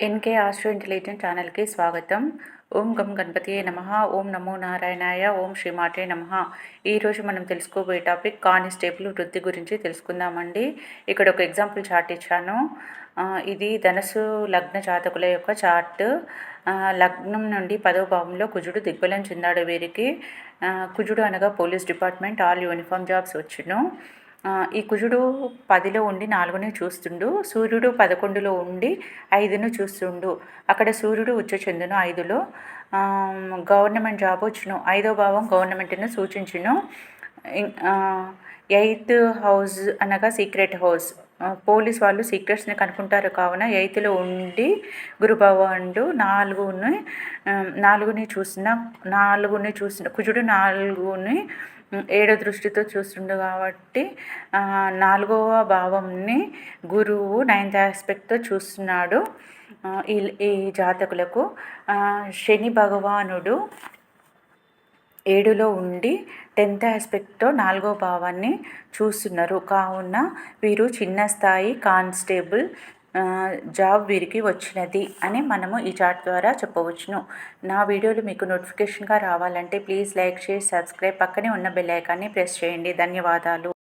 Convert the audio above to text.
NK astro intelligent ఛానల్కి స్వాగతం. ఓం గం గణపతియే నమ. ఓం నమో నారాయణాయ. ఓం శ్రీమాటే నమ. ఈరోజు మనం తెలుసుకోబోయే టాపిక్ కానిస్టేబుల్ వృద్ధి గురించి తెలుసుకుందామండి. ఇక్కడ ఒక ఎగ్జాంపుల్ చార్ట్ ఇచ్చాను. ఇది ధనసు లగ్న జాతకుల యొక్క చార్ట్. లగ్నం నుండి పదవ భావంలో కుజుడు దిగ్బలం చెందాడు వీరికి. కుజుడు అనగా police department all uniform jobs వచ్చును. ఈ కుజుడు పదిలో ఉండి నాలుగుని చూస్తుండు సూర్యుడు పదకొండులో ఉండి ఐదును చూస్తుండు. అక్కడ సూర్యుడు ఉచ్చ చెందును ఐదులో. గవర్నమెంట్ జాబ్ వచ్చును. ఐదో భావం గవర్నమెంట్ను సూచించును. ఎయిత్ హౌస్ అనగా సీక్రెట్ హౌస్. పోలీస్ వాళ్ళు సీక్రెట్స్ని కనుక్కుంటారు కావున ఎయిత్లో ఉండి గురుభవండు నాలుగుని నాలుగుని చూసిన నాలుగుని చూసిన కుజుడు నాలుగుని ఏడో దృష్టితో చూస్తుండు కాబట్టి నాలుగవ భావంని గురువు నైన్త్ ఆస్పెక్ట్తో చూస్తున్నాడు. ఈ ఈ జాతకులకు శని భగవానుడు ఏడులో ఉండి టెన్త్ ఆస్పెక్ట్తో నాలుగో భావాన్ని చూస్తున్నారు. కావున వీరు చిన్న స్థాయి కానిస్టేబుల్ జాబ్ వీరికి వచ్చినది అని మనము ఈ చార్ట్ ద్వారా చెప్పవచ్చును. నా వీడియోలు మీకు నోటిఫికేషన్గా రావాలంటే ప్లీజ్ లైక్ షేర్ సబ్స్క్రైబ్ పక్కనే ఉన్న బెల్ ఐకాన్ని ప్రెస్ చేయండి. ధన్యవాదాలు.